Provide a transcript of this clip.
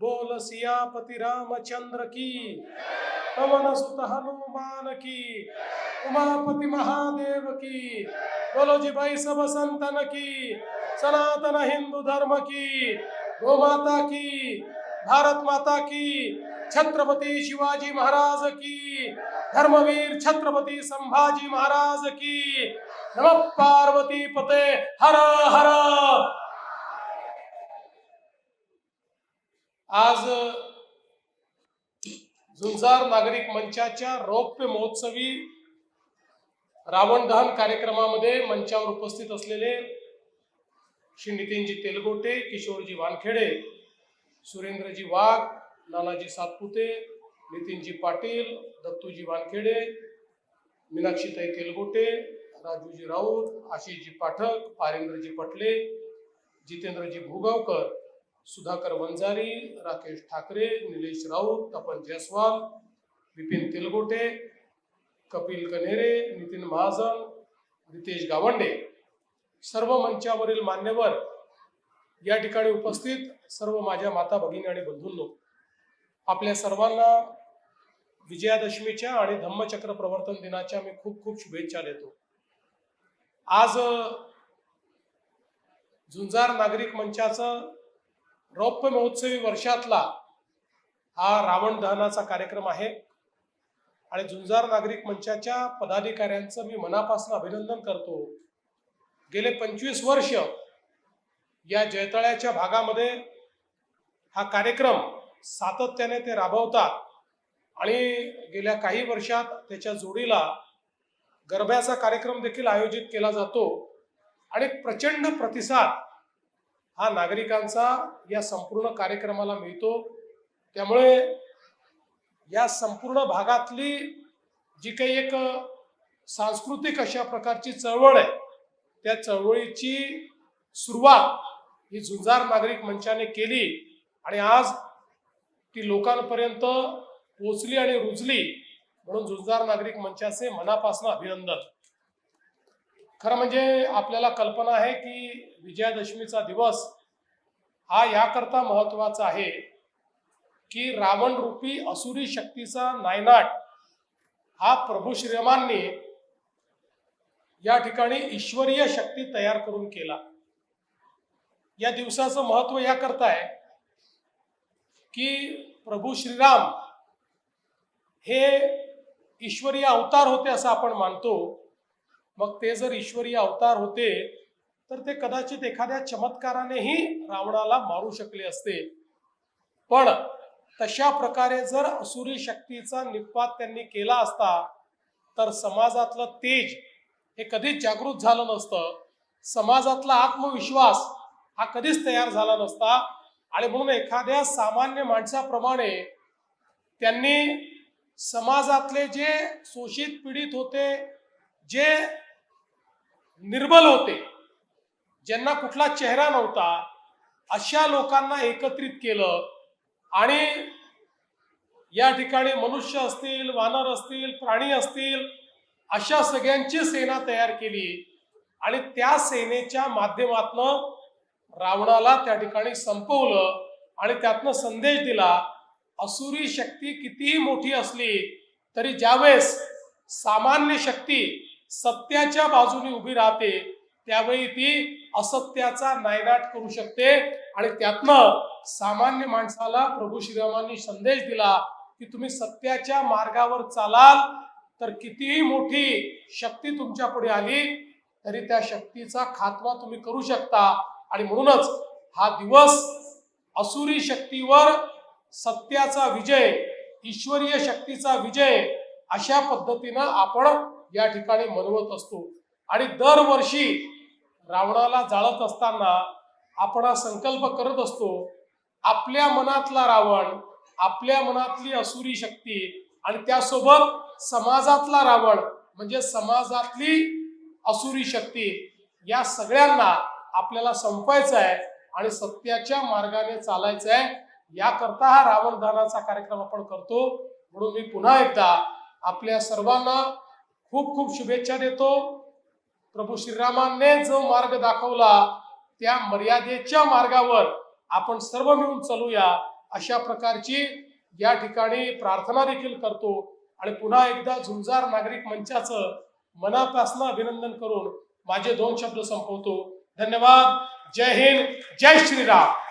बोल सियापति रामचंद्र की। पवन सुत हनुमान की। उमापति महादेव की। बोलो जी भाई सब संतन की। सनातन हिंदू धर्म की। गो माता की। भारत माता की। छत्रपती शिवाजी महाराज की। धर्मवीर छत्रपती संभाजी महाराज की। नम पार्वती पते हर हर। आज झुंजार नागरिक मंचाच्या रौप्य महोत्सवी रावण दहन कार्यक्रमामध्ये मंचावर उपस्थित असलेले श्री नितीनजी तेलगोटे किशोरजी वानखेडे सुरेंद्रजी वाघ नानाजी सातपुते नितीनजी पाटील दत्तूजी वानखेडे मीनाक्षीताई तेलगोटे राजूजी राऊत आशिषजी पाठक पारेंद्रजी पटले जितेंद्रजी भुगावकर सुधाकर वंजारी राकेश ठाकरे निलेश राऊत तपन जयस्वाल विपिन तेलगोटे कपिल कनेरे नितीन महाजन रितेश गावंडे. सर्व मंचावरील मान्यवर या ठिकाणी उपस्थित सर्व माझ्या माता भगिनी आणि बंधूंनो आपल्या सर्वांना विजयादशमीच्या आणि धम्मचक्र प्रवर्तन दिनाच्या मी खूप खूप शुभेच्छा देतो. आज झुंजार नागरिक मंचाचं रौप्य महोत्सवी वर्षातला हा रावण दहनाचा कार्यक्रम आहे. आणि झुंजार नागरिक मंचाच्या पदाधिकाऱ्यांचं मी मनापासून अभिनंदन करतो. गेले पंचवीस वर्ष या जयतळ्याच्या भागामध्ये हा कार्यक्रम सातत्याने ते राबवतात. आणि गेल्या काही वर्षात त्याच्या जोडीला गरब्याचा कार्यक्रम देखील आयोजित केला जातो. आणि प्रचंड प्रतिसाद हा नागरिकांचा या संपूर्ण कार्यक्रमाला मिळतो. त्यामुळे या संपूर्ण भागातली जी काही एक सांस्कृतिक अशा प्रकारची चळवळ आहे त्या चळवळीची सुरुवात ही झुंजार नागरिक मंचाने केली आणि आज ती लोकांपर्यंत पोचली आणि रुजली म्हणून झुंजार नागरिक मंचाचे मनापासून अभिनंदन. खरं म्हणजे आपल्याला कल्पना आहे की विजयादशमीचा दिवस हा याकरता महत्त्वाचा आहे की रावण रूपी असुरी शक्तीचा नायनाट हा प्रभू श्रीरामांनी या ठिकाणी ईश्वरीय शक्ती तयार करून केला. या दिवसाचं महत्त्व याकरता आहे की प्रभू श्रीराम हे ईश्वरीय अवतार होते असं आपण मानतो. मग ते जर ईश्वरीय अवतार होते तर ते कदाचित एखाद्या चमत्कारानेही रावणाला मारू शकले असते. पण तशा प्रकारे जर असुरी शक्तीचा निपात त्यांनी केला असता तर समाजातलं तेज हे कधीच जागृत झालं नसतं. समाजातला आत्मविश्वास हा कधीच तयार झाला नसता. आणि म्हणून एखाद्या सामान्य माणसाप्रमाणे त्यांनी समाजातले जे शोषित पीडित होते जे निर्बल होते. ज्यांना कुठला चेहरा नव्हता अशा लोकांना एकत्रित केलं आणि या ठिकाणी मनुष्य असतील वानर असतील प्राणी असतील अशा सगळ्यांची सेना तयार केली आणि त्या सेनेच्या माध्यमातनं रावणाला त्या ठिकाणी संपवलं आणि त्यातनं संदेश दिला असुरी शक्ती कितीही मोठी असली तरी ज्यावेळेस सामान्य शक्ती सत्याच्या बाजूने उभी राहते त्यावेळी ती असत्याचा नायनाट करू शकते आणि त्यातनं सामान्य माणसाला प्रभू श्रीरामांनी संदेश दिला की तुम्ही सत्याच्या मार्गावर चालाल तर कितीही मोठी शक्ती तुमच्यापुढे आली तरी त्या शक्तीचा खात्मा तुम्ही करू शकता. आणि म्हणूनच हा दिवस असुरी शक्तीवर सत्याचा विजय ईश्वरीय शक्तीचा विजय अशा पद्धतीनं आपण या ठिकाणी मनवत असतो. आणि दरवर्षी रावणाला जाळत असताना आपण हा संकल्प करत असतो आपल्या मनातला रावण आपल्या मनातली असुरी शक्ती आणि त्यासोबत समाजातला रावण म्हणजे समाजातली असुरी शक्ती या सगळ्यांना आपल्याला संपवायचं आहे आणि सत्याच्या मार्गाने चालायचं आहे. याकरता हा रावण दहनाचा कार्यक्रम आपण करतो. म्हणून मी पुन्हा एकदा आपल्या सर्वांना खूप खूप शुभेच्छा देतो. प्रभू श्रीरामाने जो मार्ग दाखवला त्या मर्यादेच्या मार्गावर आपण सर्व मिळून चालूया. अशा प्रकारची या ठिकाणी प्रार्थना देखील करतो. आणि पुन्हा एकदा झुंजार नागरिक मंचाचं मनापासून अभिनंदन करून माझे दोन शब्द संपवतो. धन्यवाद. जय हिंद. जय श्रीराम.